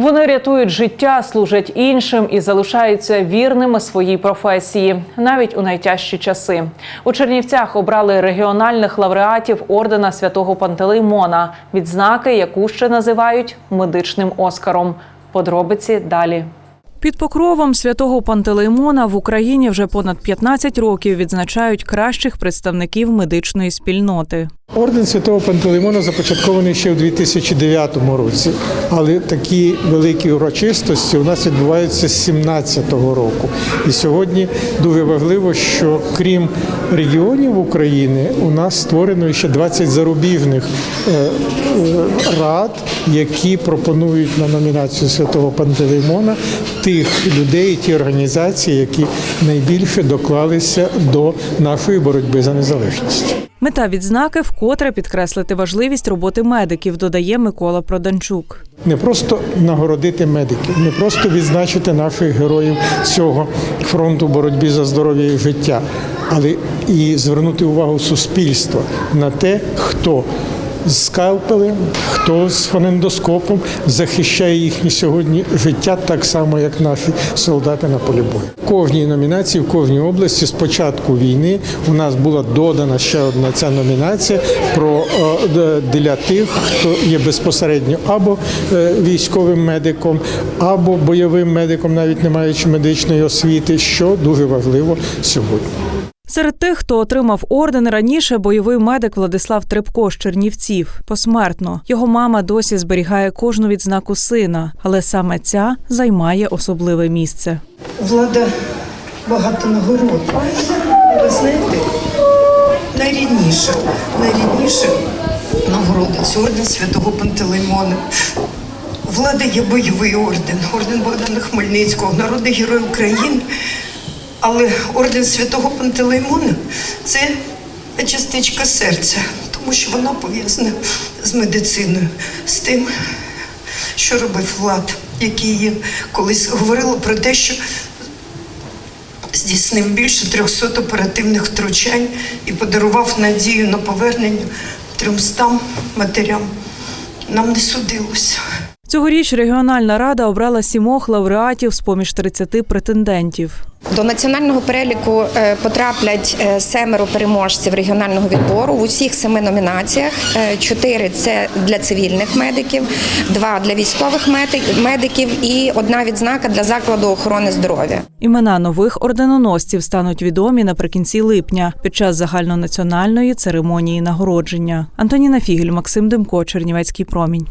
Вони рятують життя, служать іншим і залишаються вірними своїй професії навіть у найтяжчі часи. У Чернівцях обрали регіональних лауреатів ордена святого Пантелеймона, відзнаки, яку ще називають медичним оскаром. Подробиці далі. Під покровом святого Пантелеймона в Україні вже понад 15 років відзначають кращих представників медичної спільноти. Орден Святого Пантелеймона започаткований ще у 2009 році, але такі великі урочистості у нас відбуваються з 2017 року. І сьогодні дуже важливо, що крім регіонів України, у нас створено ще 20 зарубіжних е, е, рад, які пропонують на номінацію Святого Пантелеймона тих людей, ті організації, які найбільше доклалися до нашої боротьби за незалежність. Мета відзнаки вкотре підкреслити важливість роботи медиків, додає Микола Проданчук. не просто нагородити медиків, не просто відзначити наших героїв цього фронту боротьби за здоров'я і життя, але і звернути увагу суспільства на те, хто з скальпелем, хто з фонендоскопом захищає їхнє сьогодні життя так само, як наші солдати на полі бою. В кожній номінації, в кожній області з початку війни у нас була додана ще одна ця номінація про е, для тих, хто є безпосередньо або е, військовим медиком, або бойовим медиком, навіть не маючи медичної освіти, що дуже важливо сьогодні. Серед тих, хто отримав орден раніше, бойовий медик Владислав Трепко з Чернівців посмертно. Його мама досі зберігає кожну відзнаку сина, але саме ця займає особливе місце. Влада багато нагород. Ви знаєте, найрідніша нагорода це орден святого Пантелеймона. Влада є бойовий орден, орден Богдана Хмельницького, народний герой України. Але орден святого Пантелеймона це частичка серця, тому що вона пов'язана з медициною, з тим, що робив Влад, який колись говорила про те, що здійснив більше 300 оперативних втручань і подарував надію на повернення 300 матерям. Нам не судилося. Цьогоріч регіональна рада обрала сімох лауреатів з поміж 30 претендентів. До національного переліку е, потраплять е, семеро переможців регіонального відбору в усіх семи номінаціях. Е, Чотири це для цивільних медиків, два для військових медиків і одна відзнака для закладу охорони здоров'я. Імена нових орденоносців стануть відомі наприкінці липня під час загальнонаціональної церемонії нагородження. Антоніна Фігель, Максим Демко, Чернівецький промінь.